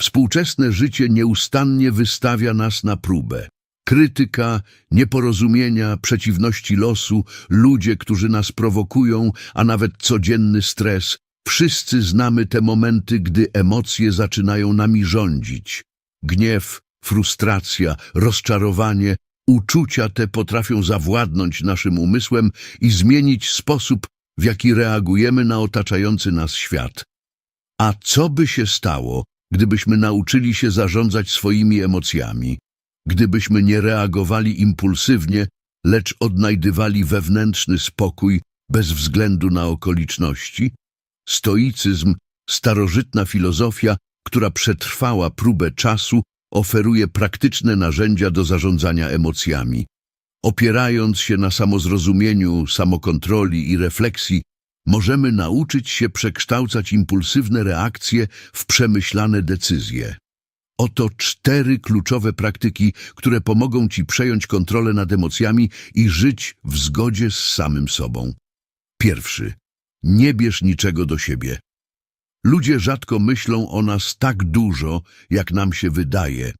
Współczesne życie nieustannie wystawia nas na próbę. Krytyka, nieporozumienia, przeciwności losu, ludzie, którzy nas prowokują, a nawet codzienny stres. Wszyscy znamy te momenty, gdy emocje zaczynają nami rządzić. Gniew, frustracja, rozczarowanie, uczucia te potrafią zawładnąć naszym umysłem i zmienić sposób, w jaki reagujemy na otaczający nas świat. A co by się stało, gdybyśmy nauczyli się zarządzać swoimi emocjami? Gdybyśmy nie reagowali impulsywnie, lecz odnajdywali wewnętrzny spokój bez względu na okoliczności? Stoicyzm, starożytna filozofia, która przetrwała próbę czasu, oferuje praktyczne narzędzia do zarządzania emocjami. Opierając się na samozrozumieniu, samokontroli i refleksji, możemy nauczyć się przekształcać impulsywne reakcje w przemyślane decyzje. Oto cztery kluczowe praktyki, które pomogą Ci przejąć kontrolę nad emocjami i żyć w zgodzie z samym sobą. Pierwszy. Nie bierz niczego do siebie. Ludzie rzadko myślą o nas tak dużo, jak nam się wydaje.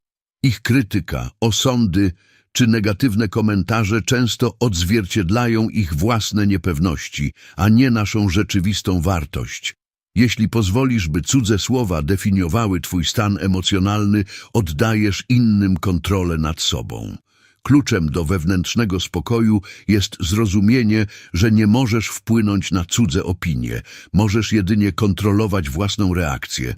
Ich krytyka, osądy czy negatywne komentarze często odzwierciedlają ich własne niepewności, a nie naszą rzeczywistą wartość. Jeśli pozwolisz, by cudze słowa definiowały twój stan emocjonalny, oddajesz innym kontrolę nad sobą. Kluczem do wewnętrznego spokoju jest zrozumienie, że nie możesz wpłynąć na cudze opinie, możesz jedynie kontrolować własną reakcję.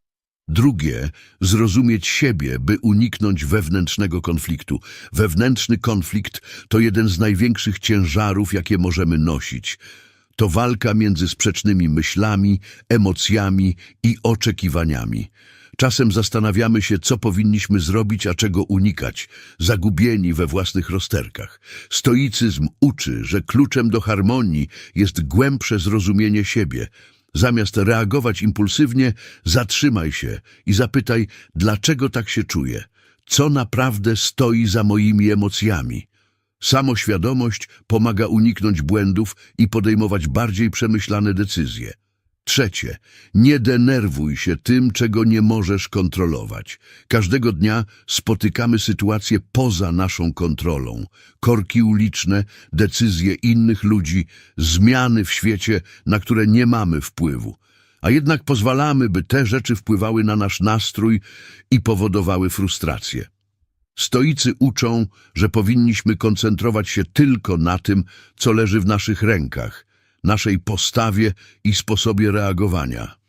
Drugie, zrozumieć siebie, by uniknąć wewnętrznego konfliktu. Wewnętrzny konflikt to jeden z największych ciężarów, jakie możemy nosić. To walka między sprzecznymi myślami, emocjami i oczekiwaniami. Czasem zastanawiamy się, co powinniśmy zrobić, a czego unikać, zagubieni we własnych rozterkach. Stoicyzm uczy, że kluczem do harmonii jest głębsze zrozumienie siebie. Zamiast reagować impulsywnie, zatrzymaj się i zapytaj, dlaczego tak się czuję, co naprawdę stoi za moimi emocjami. Samoświadomość pomaga uniknąć błędów i podejmować bardziej przemyślane decyzje. Trzecie, nie denerwuj się tym, czego nie możesz kontrolować. Każdego dnia spotykamy sytuacje poza naszą kontrolą. Korki uliczne, decyzje innych ludzi, zmiany w świecie, na które nie mamy wpływu. A jednak pozwalamy, by te rzeczy wpływały na nasz nastrój i powodowały frustrację. Stoicy uczą, że powinniśmy koncentrować się tylko na tym, co leży w naszych rękach, naszej postawie i sposobie reagowania.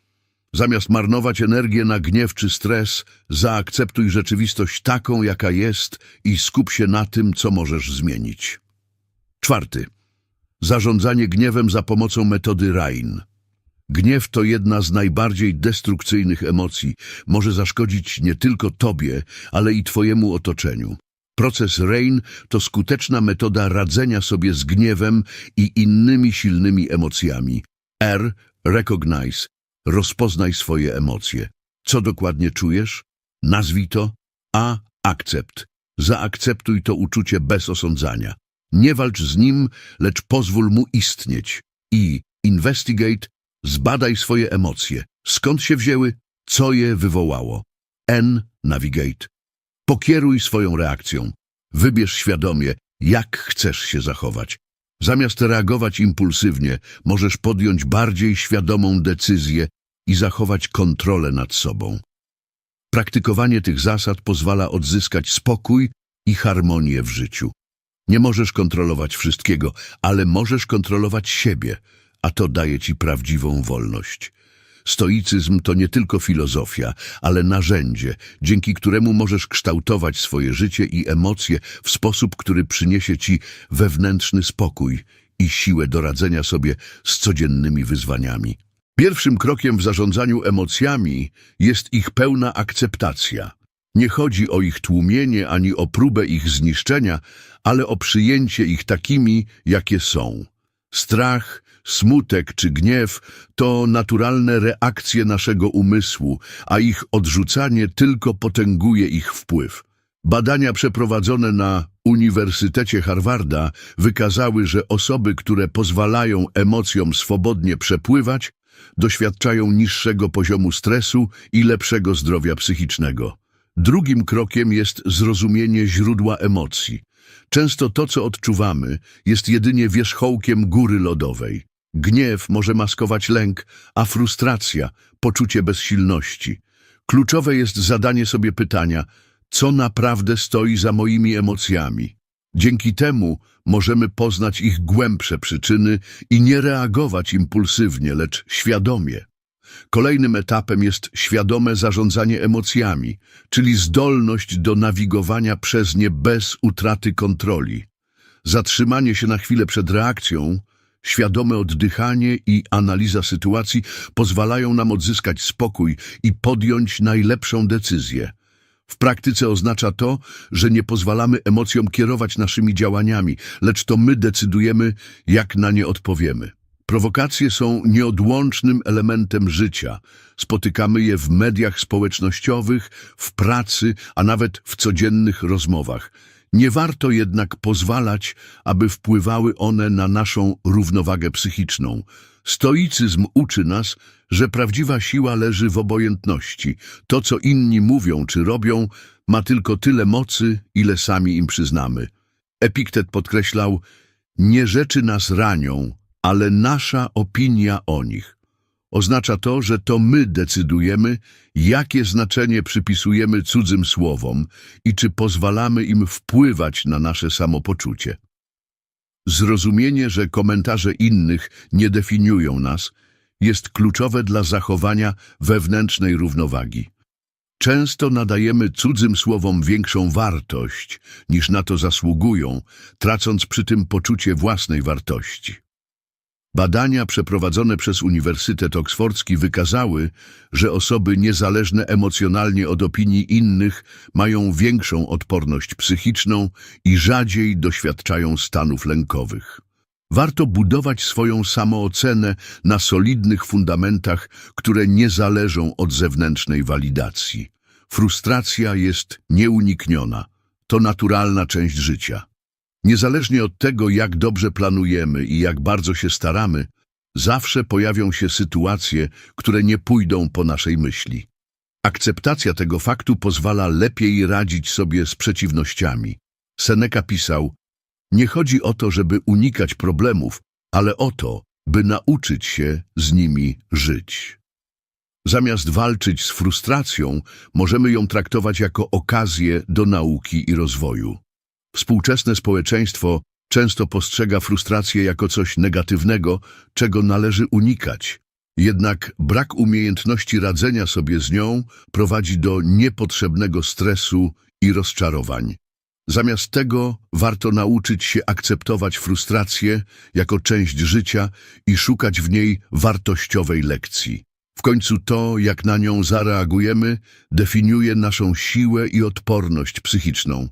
Zamiast marnować energię na gniew czy stres, zaakceptuj rzeczywistość taką, jaka jest i skup się na tym, co możesz zmienić. Czwarty. Zarządzanie gniewem za pomocą metody RAIN. Gniew to jedna z najbardziej destrukcyjnych emocji. Może zaszkodzić nie tylko tobie, ale i twojemu otoczeniu. Proces RAIN to skuteczna metoda radzenia sobie z gniewem i innymi silnymi emocjami. R. Recognize. Rozpoznaj swoje emocje. Co dokładnie czujesz? Nazwij to. A. Akcept. Zaakceptuj to uczucie bez osądzania. Nie walcz z nim, lecz pozwól mu istnieć. I. Investigate. Zbadaj swoje emocje. Skąd się wzięły? Co je wywołało? N. Navigate. Pokieruj swoją reakcją. Wybierz świadomie, jak chcesz się zachować. Zamiast reagować impulsywnie, możesz podjąć bardziej świadomą decyzję i zachować kontrolę nad sobą. Praktykowanie tych zasad pozwala odzyskać spokój i harmonię w życiu. Nie możesz kontrolować wszystkiego, ale możesz kontrolować siebie, a to daje ci prawdziwą wolność. Stoicyzm to nie tylko filozofia, ale narzędzie, dzięki któremu możesz kształtować swoje życie i emocje w sposób, który przyniesie ci wewnętrzny spokój i siłę do radzenia sobie z codziennymi wyzwaniami. Pierwszym krokiem w zarządzaniu emocjami jest ich pełna akceptacja. Nie chodzi o ich tłumienie ani o próbę ich zniszczenia, ale o przyjęcie ich takimi, jakie są. Strach, smutek czy gniew to naturalne reakcje naszego umysłu, a ich odrzucanie tylko potęguje ich wpływ. Badania przeprowadzone na Uniwersytecie Harvarda wykazały, że osoby, które pozwalają emocjom swobodnie przepływać, doświadczają niższego poziomu stresu i lepszego zdrowia psychicznego. Drugim krokiem jest zrozumienie źródła emocji. Często to, co odczuwamy, jest jedynie wierzchołkiem góry lodowej. Gniew może maskować lęk, a frustracja poczucie bezsilności. Kluczowe jest zadanie sobie pytania, co naprawdę stoi za moimi emocjami. Dzięki temu możemy poznać ich głębsze przyczyny i nie reagować impulsywnie, lecz świadomie. Kolejnym etapem jest świadome zarządzanie emocjami, czyli zdolność do nawigowania przez nie bez utraty kontroli. Zatrzymanie się na chwilę przed reakcją, świadome oddychanie i analiza sytuacji pozwalają nam odzyskać spokój i podjąć najlepszą decyzję. W praktyce oznacza to, że nie pozwalamy emocjom kierować naszymi działaniami, lecz to my decydujemy, jak na nie odpowiemy. Prowokacje są nieodłącznym elementem życia. Spotykamy je w mediach społecznościowych, w pracy, a nawet w codziennych rozmowach. Nie warto jednak pozwalać, aby wpływały one na naszą równowagę psychiczną. Stoicyzm uczy nas, że prawdziwa siła leży w obojętności. To, co inni mówią czy robią, ma tylko tyle mocy, ile sami im przyznamy. Epiktet podkreślał, nie rzeczy nas ranią, ale nasza opinia o nich. Oznacza to, że to my decydujemy, jakie znaczenie przypisujemy cudzym słowom i czy pozwalamy im wpływać na nasze samopoczucie. Zrozumienie, że komentarze innych nie definiują nas, jest kluczowe dla zachowania wewnętrznej równowagi. Często nadajemy cudzym słowom większą wartość, niż na to zasługują, tracąc przy tym poczucie własnej wartości. Badania przeprowadzone przez Uniwersytet Oksfordzki wykazały, że osoby niezależne emocjonalnie od opinii innych mają większą odporność psychiczną i rzadziej doświadczają stanów lękowych. Warto budować swoją samoocenę na solidnych fundamentach, które nie zależą od zewnętrznej walidacji. Frustracja jest nieunikniona. To naturalna część życia. Niezależnie od tego, jak dobrze planujemy i jak bardzo się staramy, zawsze pojawią się sytuacje, które nie pójdą po naszej myśli. Akceptacja tego faktu pozwala lepiej radzić sobie z przeciwnościami. Seneca pisał, nie chodzi o to, żeby unikać problemów, ale o to, by nauczyć się z nimi żyć. Zamiast walczyć z frustracją, możemy ją traktować jako okazję do nauki i rozwoju. Współczesne społeczeństwo często postrzega frustrację jako coś negatywnego, czego należy unikać. Jednak brak umiejętności radzenia sobie z nią prowadzi do niepotrzebnego stresu i rozczarowań. Zamiast tego warto nauczyć się akceptować frustrację jako część życia i szukać w niej wartościowej lekcji. W końcu to, jak na nią zareagujemy, definiuje naszą siłę i odporność psychiczną.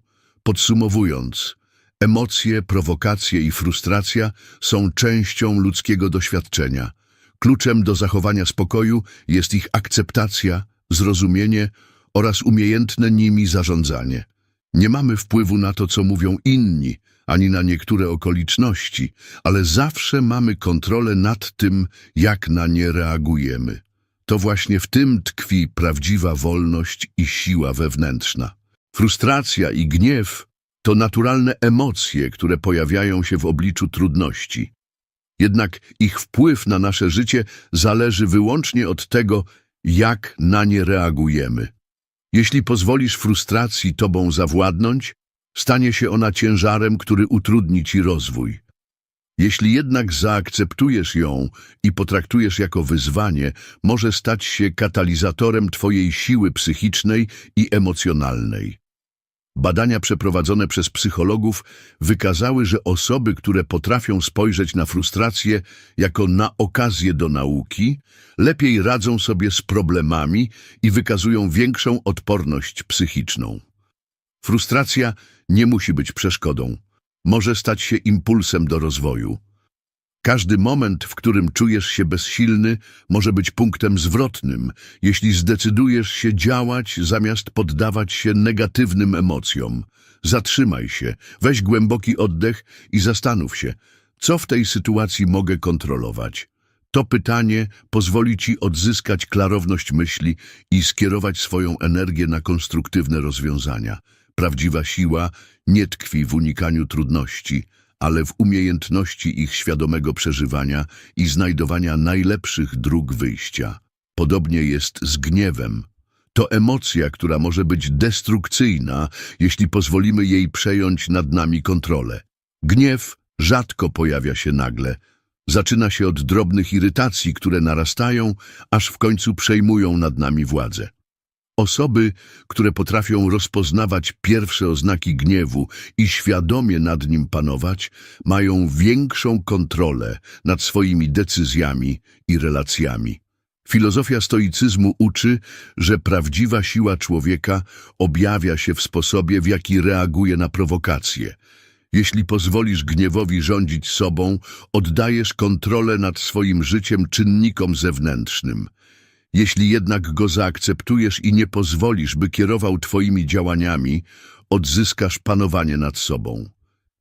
Podsumowując, emocje, prowokacje i frustracja są częścią ludzkiego doświadczenia. Kluczem do zachowania spokoju jest ich akceptacja, zrozumienie oraz umiejętne nimi zarządzanie. Nie mamy wpływu na to, co mówią inni, ani na niektóre okoliczności, ale zawsze mamy kontrolę nad tym, jak na nie reagujemy. To właśnie w tym tkwi prawdziwa wolność i siła wewnętrzna. Frustracja i gniew to naturalne emocje, które pojawiają się w obliczu trudności. Jednak ich wpływ na nasze życie zależy wyłącznie od tego, jak na nie reagujemy. Jeśli pozwolisz frustracji tobą zawładnąć, stanie się ona ciężarem, który utrudni ci rozwój. Jeśli jednak zaakceptujesz ją i potraktujesz jako wyzwanie, może stać się katalizatorem twojej siły psychicznej i emocjonalnej. Badania przeprowadzone przez psychologów wykazały, że osoby, które potrafią spojrzeć na frustrację jako na okazję do nauki, lepiej radzą sobie z problemami i wykazują większą odporność psychiczną. Frustracja nie musi być przeszkodą. Może stać się impulsem do rozwoju. Każdy moment, w którym czujesz się bezsilny, może być punktem zwrotnym, jeśli zdecydujesz się działać zamiast poddawać się negatywnym emocjom. Zatrzymaj się, weź głęboki oddech i zastanów się, co w tej sytuacji mogę kontrolować. To pytanie pozwoli ci odzyskać klarowność myśli i skierować swoją energię na konstruktywne rozwiązania. Prawdziwa siła nie tkwi w unikaniu trudności, ale w umiejętności ich świadomego przeżywania i znajdowania najlepszych dróg wyjścia. Podobnie jest z gniewem. To emocja, która może być destrukcyjna, jeśli pozwolimy jej przejąć nad nami kontrolę. Gniew rzadko pojawia się nagle. Zaczyna się od drobnych irytacji, które narastają, aż w końcu przejmują nad nami władzę. Osoby, które potrafią rozpoznawać pierwsze oznaki gniewu i świadomie nad nim panować, mają większą kontrolę nad swoimi decyzjami i relacjami. Filozofia stoicyzmu uczy, że prawdziwa siła człowieka objawia się w sposobie, w jaki reaguje na prowokacje. Jeśli pozwolisz gniewowi rządzić sobą, oddajesz kontrolę nad swoim życiem czynnikom zewnętrznym. Jeśli jednak go zaakceptujesz i nie pozwolisz, by kierował twoimi działaniami, odzyskasz panowanie nad sobą.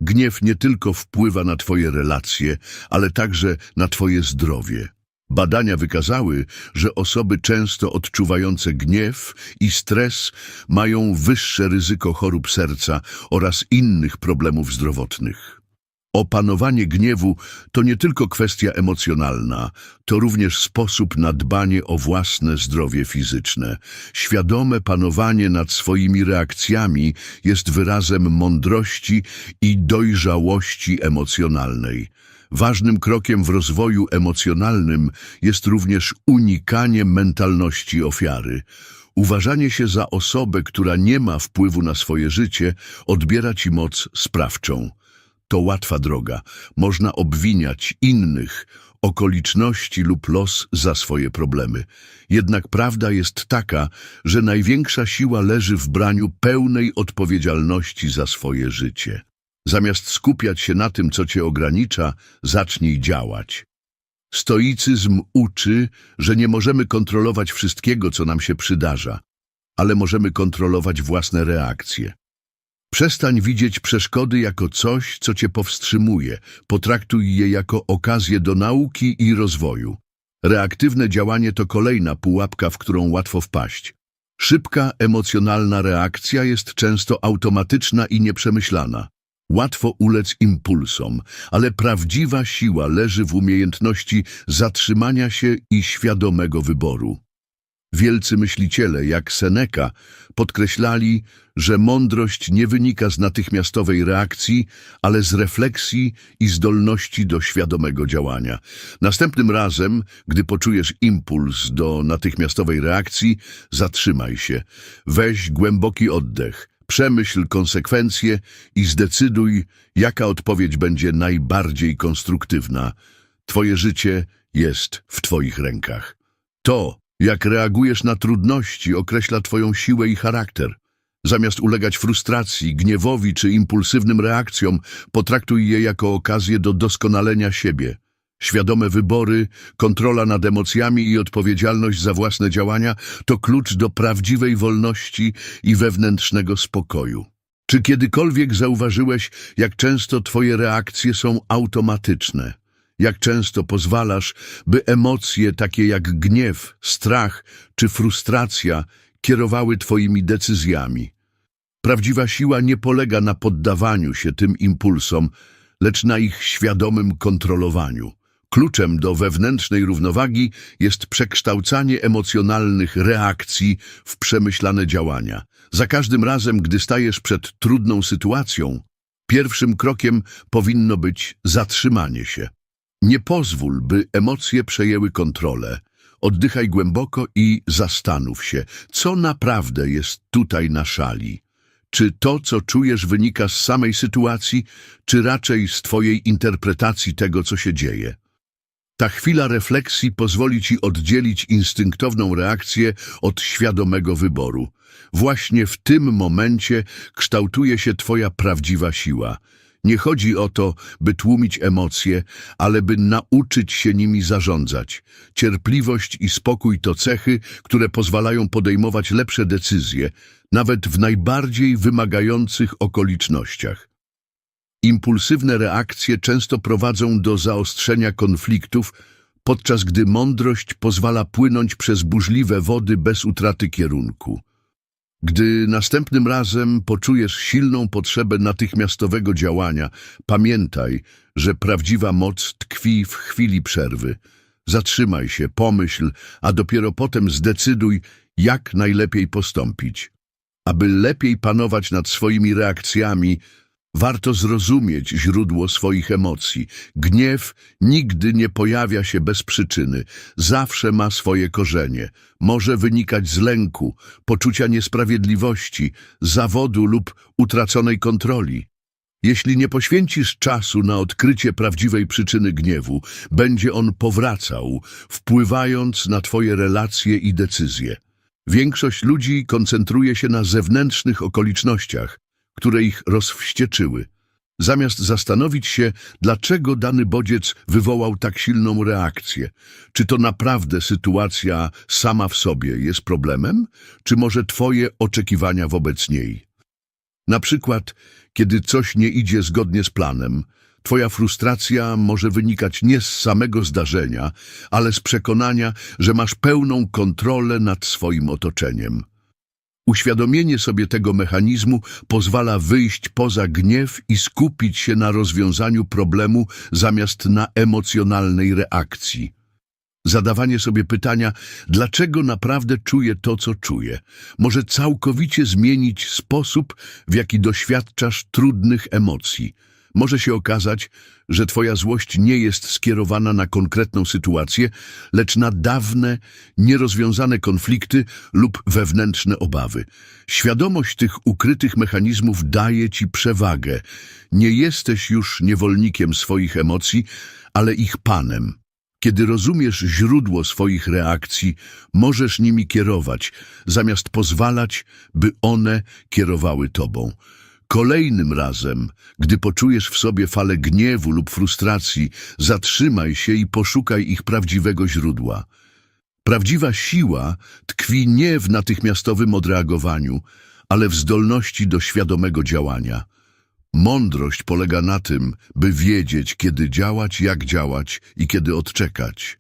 Gniew nie tylko wpływa na twoje relacje, ale także na twoje zdrowie. Badania wykazały, że osoby często odczuwające gniew i stres mają wyższe ryzyko chorób serca oraz innych problemów zdrowotnych. Opanowanie gniewu to nie tylko kwestia emocjonalna, to również sposób na dbanie o własne zdrowie fizyczne. Świadome panowanie nad swoimi reakcjami jest wyrazem mądrości i dojrzałości emocjonalnej. Ważnym krokiem w rozwoju emocjonalnym jest również unikanie mentalności ofiary. Uważanie się za osobę, która nie ma wpływu na swoje życie, odbiera ci moc sprawczą. To łatwa droga. Można obwiniać innych, okoliczności lub los za swoje problemy. Jednak prawda jest taka, że największa siła leży w braniu pełnej odpowiedzialności za swoje życie. Zamiast skupiać się na tym, co cię ogranicza, zacznij działać. Stoicyzm uczy, że nie możemy kontrolować wszystkiego, co nam się przydarza, ale możemy kontrolować własne reakcje. Przestań widzieć przeszkody jako coś, co cię powstrzymuje. Potraktuj je jako okazję do nauki i rozwoju. Reaktywne działanie to kolejna pułapka, w którą łatwo wpaść. Szybka, emocjonalna reakcja jest często automatyczna i nieprzemyślana. Łatwo ulec impulsom, ale prawdziwa siła leży w umiejętności zatrzymania się i świadomego wyboru. Wielcy myśliciele, jak Seneca, podkreślali, że mądrość nie wynika z natychmiastowej reakcji, ale z refleksji i zdolności do świadomego działania. Następnym razem, gdy poczujesz impuls do natychmiastowej reakcji, zatrzymaj się, weź głęboki oddech, przemyśl konsekwencje i zdecyduj, jaka odpowiedź będzie najbardziej konstruktywna. Twoje życie jest w Twoich rękach. To, jak reagujesz na trudności, określa Twoją siłę i charakter. Zamiast ulegać frustracji, gniewowi czy impulsywnym reakcjom, potraktuj je jako okazję do doskonalenia siebie. Świadome wybory, kontrola nad emocjami i odpowiedzialność za własne działania to klucz do prawdziwej wolności i wewnętrznego spokoju. Czy kiedykolwiek zauważyłeś, jak często Twoje reakcje są automatyczne? Jak często pozwalasz, by emocje takie jak gniew, strach czy frustracja kierowały Twoimi decyzjami? Prawdziwa siła nie polega na poddawaniu się tym impulsom, lecz na ich świadomym kontrolowaniu. Kluczem do wewnętrznej równowagi jest przekształcanie emocjonalnych reakcji w przemyślane działania. Za każdym razem, gdy stajesz przed trudną sytuacją, pierwszym krokiem powinno być zatrzymanie się. Nie pozwól, by emocje przejęły kontrolę. Oddychaj głęboko i zastanów się, co naprawdę jest tutaj na szali. Czy to, co czujesz, wynika z samej sytuacji, czy raczej z Twojej interpretacji tego, co się dzieje? Ta chwila refleksji pozwoli ci oddzielić instynktowną reakcję od świadomego wyboru. Właśnie w tym momencie kształtuje się twoja prawdziwa siła. Nie chodzi o to, by tłumić emocje, ale by nauczyć się nimi zarządzać. Cierpliwość i spokój to cechy, które pozwalają podejmować lepsze decyzje, nawet w najbardziej wymagających okolicznościach. Impulsywne reakcje często prowadzą do zaostrzenia konfliktów, podczas gdy mądrość pozwala płynąć przez burzliwe wody bez utraty kierunku. Gdy następnym razem poczujesz silną potrzebę natychmiastowego działania, pamiętaj, że prawdziwa moc tkwi w chwili przerwy. Zatrzymaj się, pomyśl, a dopiero potem zdecyduj, jak najlepiej postąpić. Aby lepiej panować nad swoimi reakcjami, warto zrozumieć źródło swoich emocji. Gniew nigdy nie pojawia się bez przyczyny, zawsze ma swoje korzenie. Może wynikać z lęku, poczucia niesprawiedliwości, zawodu lub utraconej kontroli. Jeśli nie poświęcisz czasu na odkrycie prawdziwej przyczyny gniewu, będzie on powracał, wpływając na twoje relacje i decyzje. Większość ludzi koncentruje się na zewnętrznych okolicznościach, które ich rozwścieczyły, zamiast zastanowić się, dlaczego dany bodziec wywołał tak silną reakcję. Czy to naprawdę sytuacja sama w sobie jest problemem, czy może twoje oczekiwania wobec niej? Na przykład, kiedy coś nie idzie zgodnie z planem, twoja frustracja może wynikać nie z samego zdarzenia, ale z przekonania, że masz pełną kontrolę nad swoim otoczeniem. Uświadomienie sobie tego mechanizmu pozwala wyjść poza gniew i skupić się na rozwiązaniu problemu zamiast na emocjonalnej reakcji. Zadawanie sobie pytania, dlaczego naprawdę czuję to, co czuję, może całkowicie zmienić sposób, w jaki doświadczasz trudnych emocji. Może się okazać, że twoja złość nie jest skierowana na konkretną sytuację, lecz na dawne, nierozwiązane konflikty lub wewnętrzne obawy. Świadomość tych ukrytych mechanizmów daje ci przewagę. Nie jesteś już niewolnikiem swoich emocji, ale ich panem. Kiedy rozumiesz źródło swoich reakcji, możesz nimi kierować, zamiast pozwalać, by one kierowały tobą. Kolejnym razem, gdy poczujesz w sobie falę gniewu lub frustracji, zatrzymaj się i poszukaj ich prawdziwego źródła. Prawdziwa siła tkwi nie w natychmiastowym odreagowaniu, ale w zdolności do świadomego działania. Mądrość polega na tym, by wiedzieć, kiedy działać, jak działać i kiedy odczekać.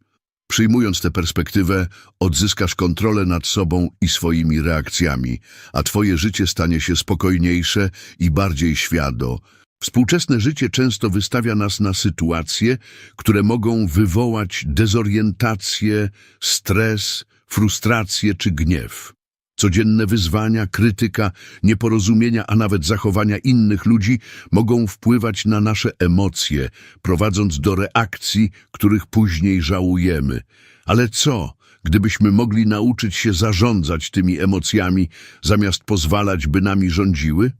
Przyjmując tę perspektywę, odzyskasz kontrolę nad sobą i swoimi reakcjami, a twoje życie stanie się spokojniejsze i bardziej świado. Współczesne życie często wystawia nas na sytuacje, które mogą wywołać dezorientację, stres, frustrację czy gniew. Codzienne wyzwania, krytyka, nieporozumienia, a nawet zachowania innych ludzi mogą wpływać na nasze emocje, prowadząc do reakcji, których później żałujemy. Ale co, gdybyśmy mogli nauczyć się zarządzać tymi emocjami, zamiast pozwalać, by nami rządziły?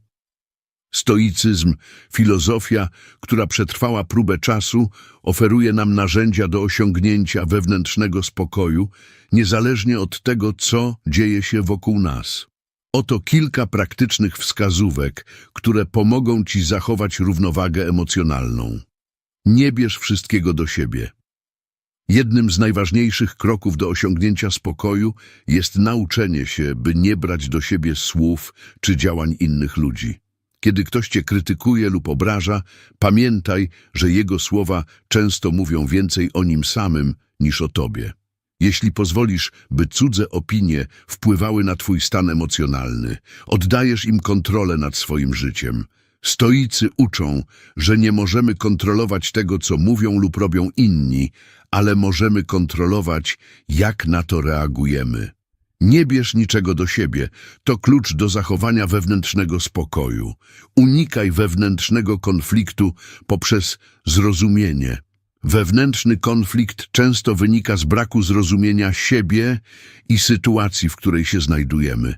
Stoicyzm, filozofia, która przetrwała próbę czasu, oferuje nam narzędzia do osiągnięcia wewnętrznego spokoju, niezależnie od tego, co dzieje się wokół nas. Oto kilka praktycznych wskazówek, które pomogą Ci zachować równowagę emocjonalną. Nie bierz wszystkiego do siebie. Jednym z najważniejszych kroków do osiągnięcia spokoju jest nauczenie się, by nie brać do siebie słów czy działań innych ludzi. Kiedy ktoś cię krytykuje lub obraża, pamiętaj, że jego słowa często mówią więcej o nim samym niż o tobie. Jeśli pozwolisz, by cudze opinie wpływały na twój stan emocjonalny, oddajesz im kontrolę nad swoim życiem. Stoicy uczą, że nie możemy kontrolować tego, co mówią lub robią inni, ale możemy kontrolować, jak na to reagujemy. Nie bierz niczego do siebie, to klucz do zachowania wewnętrznego spokoju. Unikaj wewnętrznego konfliktu poprzez zrozumienie. Wewnętrzny konflikt często wynika z braku zrozumienia siebie i sytuacji, w której się znajdujemy.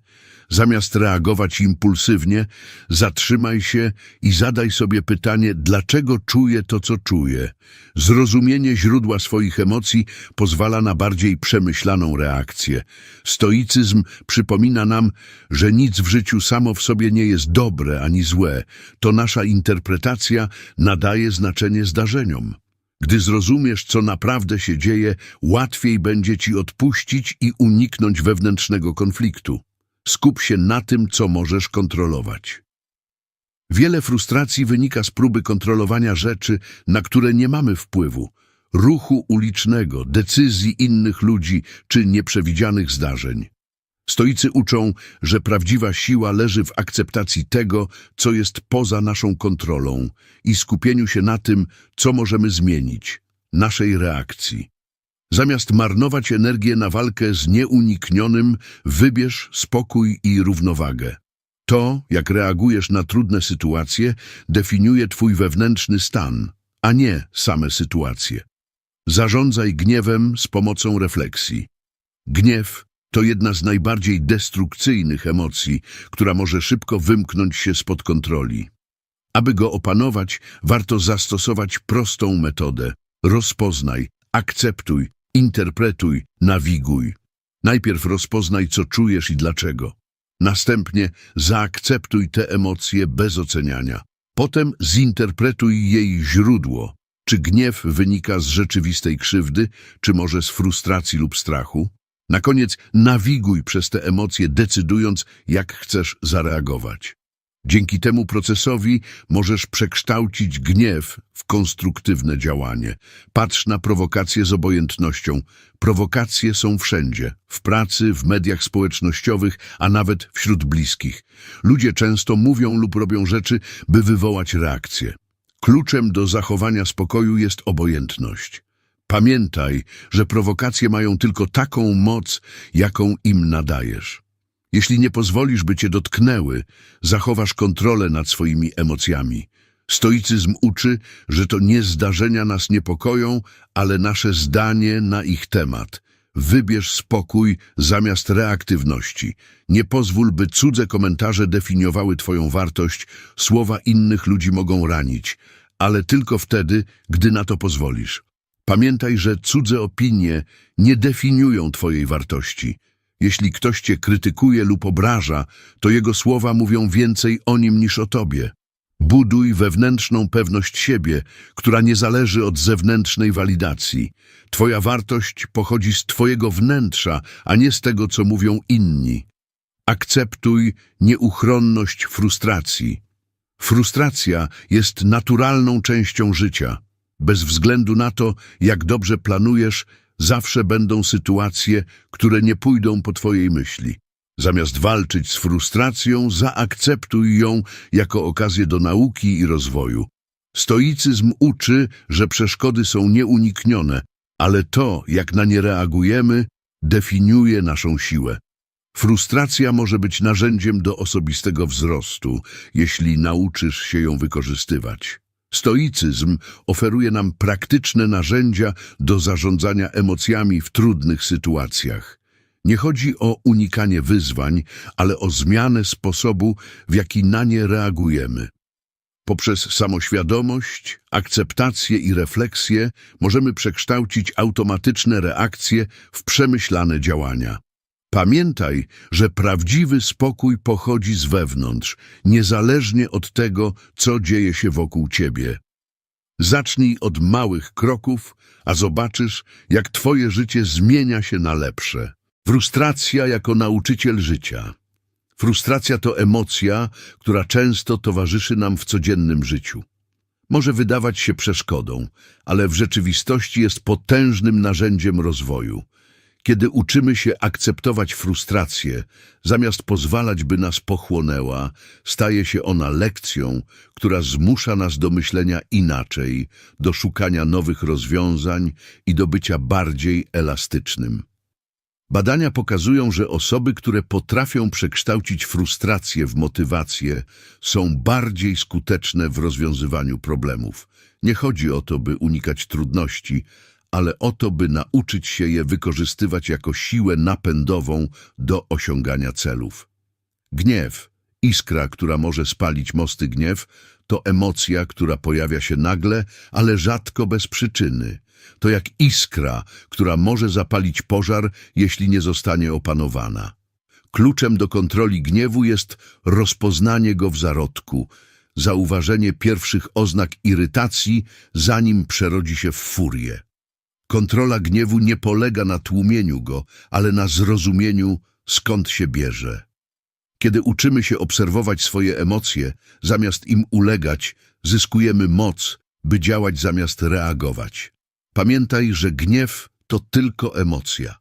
Zamiast reagować impulsywnie, zatrzymaj się i zadaj sobie pytanie, dlaczego czuję to, co czuję. Zrozumienie źródła swoich emocji pozwala na bardziej przemyślaną reakcję. Stoicyzm przypomina nam, że nic w życiu samo w sobie nie jest dobre ani złe. To nasza interpretacja nadaje znaczenie zdarzeniom. Gdy zrozumiesz, co naprawdę się dzieje, łatwiej będzie ci odpuścić i uniknąć wewnętrznego konfliktu. Skup się na tym, co możesz kontrolować. Wiele frustracji wynika z próby kontrolowania rzeczy, na które nie mamy wpływu. ruchu ulicznego, decyzji innych ludzi czy nieprzewidzianych zdarzeń. Stoicy uczą, że prawdziwa siła leży w akceptacji tego, co jest poza naszą kontrolą i skupieniu się na tym, co możemy zmienić, naszej reakcji. Zamiast marnować energię na walkę z nieuniknionym, wybierz spokój i równowagę. To, jak reagujesz na trudne sytuacje, definiuje twój wewnętrzny stan, a nie same sytuacje. Zarządzaj gniewem z pomocą refleksji. Gniew to jedna z najbardziej destrukcyjnych emocji, która może szybko wymknąć się spod kontroli. Aby go opanować, warto zastosować prostą metodę. Rozpoznaj, akceptuj, interpretuj, nawiguj. Najpierw rozpoznaj, co czujesz i dlaczego. Następnie zaakceptuj te emocje bez oceniania. Potem zinterpretuj jej źródło. Czy gniew wynika z rzeczywistej krzywdy, czy może z frustracji lub strachu? Na koniec nawiguj przez te emocje, decydując, jak chcesz zareagować. Dzięki temu procesowi możesz przekształcić gniew w konstruktywne działanie. Patrz na prowokacje z obojętnością. Prowokacje są wszędzie, w pracy, w mediach społecznościowych, a nawet wśród bliskich. Ludzie często mówią lub robią rzeczy, by wywołać reakcję. Kluczem do zachowania spokoju jest obojętność. Pamiętaj, że prowokacje mają tylko taką moc, jaką im nadajesz. Jeśli nie pozwolisz, by cię dotknęły, zachowasz kontrolę nad swoimi emocjami. Stoicyzm uczy, że to nie zdarzenia nas niepokoją, ale nasze zdanie na ich temat. Wybierz spokój zamiast reaktywności. Nie pozwól, by cudze komentarze definiowały twoją wartość. Słowa innych ludzi mogą ranić, ale tylko wtedy, gdy na to pozwolisz. Pamiętaj, że cudze opinie nie definiują twojej wartości. Jeśli ktoś cię krytykuje lub obraża, to jego słowa mówią więcej o nim niż o tobie. Buduj wewnętrzną pewność siebie, która nie zależy od zewnętrznej walidacji. Twoja wartość pochodzi z twojego wnętrza, a nie z tego, co mówią inni. Akceptuj nieuchronność frustracji. Frustracja jest naturalną częścią życia. Bez względu na to, jak dobrze planujesz, zawsze będą sytuacje, które nie pójdą po twojej myśli. Zamiast walczyć z frustracją, zaakceptuj ją jako okazję do nauki i rozwoju. Stoicyzm uczy, że przeszkody są nieuniknione, ale to, jak na nie reagujemy, definiuje naszą siłę. Frustracja może być narzędziem do osobistego wzrostu, jeśli nauczysz się ją wykorzystywać. Stoicyzm oferuje nam praktyczne narzędzia do zarządzania emocjami w trudnych sytuacjach. Nie chodzi o unikanie wyzwań, ale o zmianę sposobu, w jaki na nie reagujemy. Poprzez samoświadomość, akceptację i refleksję możemy przekształcić automatyczne reakcje w przemyślane działania. Pamiętaj, że prawdziwy spokój pochodzi z wewnątrz, niezależnie od tego, co dzieje się wokół ciebie. Zacznij od małych kroków, a zobaczysz, jak twoje życie zmienia się na lepsze. Frustracja jako nauczyciel życia. Frustracja to emocja, która często towarzyszy nam w codziennym życiu. Może wydawać się przeszkodą, ale w rzeczywistości jest potężnym narzędziem rozwoju. Kiedy uczymy się akceptować frustrację, zamiast pozwalać, by nas pochłonęła, staje się ona lekcją, która zmusza nas do myślenia inaczej, do szukania nowych rozwiązań i do bycia bardziej elastycznym. Badania pokazują, że osoby, które potrafią przekształcić frustrację w motywację, są bardziej skuteczne w rozwiązywaniu problemów. Nie chodzi o to, by unikać trudności, ale o to, by nauczyć się je wykorzystywać jako siłę napędową do osiągania celów. Gniew, iskra, która może spalić mosty gniew, to emocja, która pojawia się nagle, ale rzadko bez przyczyny. To jak iskra, która może zapalić pożar, jeśli nie zostanie opanowana. Kluczem do kontroli gniewu jest rozpoznanie go w zarodku, zauważenie pierwszych oznak irytacji, zanim przerodzi się w furię. Kontrola gniewu nie polega na tłumieniu go, ale na zrozumieniu, skąd się bierze. Kiedy uczymy się obserwować swoje emocje, zamiast im ulegać, zyskujemy moc, by działać zamiast reagować. Pamiętaj, że gniew to tylko emocja.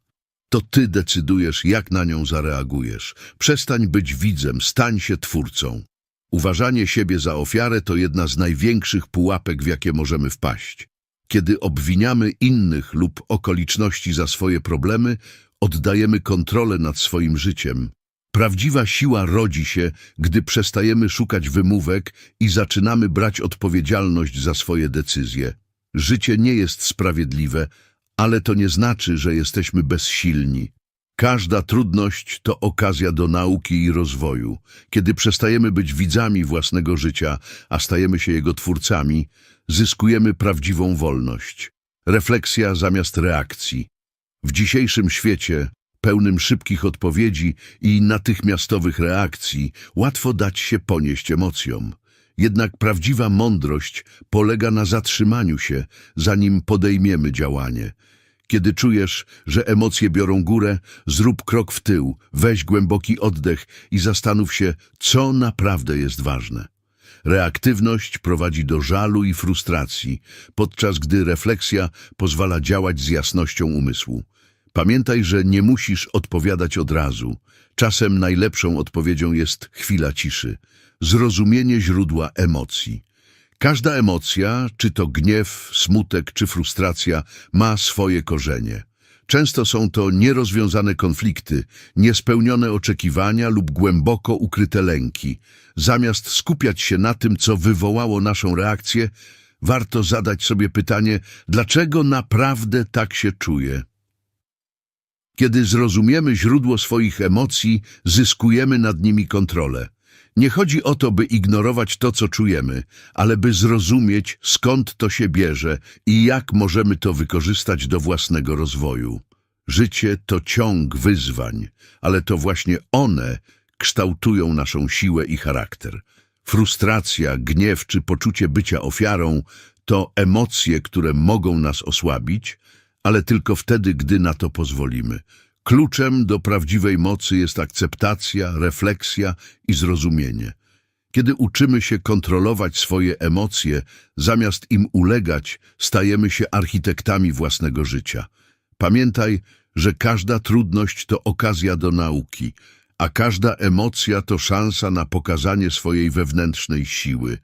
To ty decydujesz, jak na nią zareagujesz. Przestań być widzem, stań się twórcą. Uważanie siebie za ofiarę to jedna z największych pułapek, w jakie możemy wpaść. Kiedy obwiniamy innych lub okoliczności za swoje problemy, oddajemy kontrolę nad swoim życiem. Prawdziwa siła rodzi się, gdy przestajemy szukać wymówek i zaczynamy brać odpowiedzialność za swoje decyzje. Życie nie jest sprawiedliwe, ale to nie znaczy, że jesteśmy bezsilni. Każda trudność to okazja do nauki i rozwoju. Kiedy przestajemy być widzami własnego życia, a stajemy się jego twórcami, zyskujemy prawdziwą wolność. Refleksja zamiast reakcji. W dzisiejszym świecie, pełnym szybkich odpowiedzi i natychmiastowych reakcji, łatwo dać się ponieść emocjom. Jednak prawdziwa mądrość polega na zatrzymaniu się, zanim podejmiemy działanie. Kiedy czujesz, że emocje biorą górę, zrób krok w tył, weź głęboki oddech i zastanów się, co naprawdę jest ważne. Reaktywność prowadzi do żalu i frustracji, podczas gdy refleksja pozwala działać z jasnością umysłu. Pamiętaj, że nie musisz odpowiadać od razu. Czasem najlepszą odpowiedzią jest chwila ciszy, zrozumienie źródła emocji. Każda emocja, czy to gniew, smutek czy frustracja, ma swoje korzenie. Często są to nierozwiązane konflikty, niespełnione oczekiwania lub głęboko ukryte lęki. Zamiast skupiać się na tym, co wywołało naszą reakcję, warto zadać sobie pytanie, dlaczego naprawdę tak się czuję. Kiedy zrozumiemy źródło swoich emocji, zyskujemy nad nimi kontrolę. Nie chodzi o to, by ignorować to, co czujemy, ale by zrozumieć, skąd to się bierze i jak możemy to wykorzystać do własnego rozwoju. Życie to ciąg wyzwań, ale to właśnie one kształtują naszą siłę i charakter. Frustracja, gniew czy poczucie bycia ofiarą to emocje, które mogą nas osłabić, ale tylko wtedy, gdy na to pozwolimy. Kluczem do prawdziwej mocy jest akceptacja, refleksja i zrozumienie. Kiedy uczymy się kontrolować swoje emocje, zamiast im ulegać, stajemy się architektami własnego życia. Pamiętaj, że każda trudność to okazja do nauki, a każda emocja to szansa na pokazanie swojej wewnętrznej siły.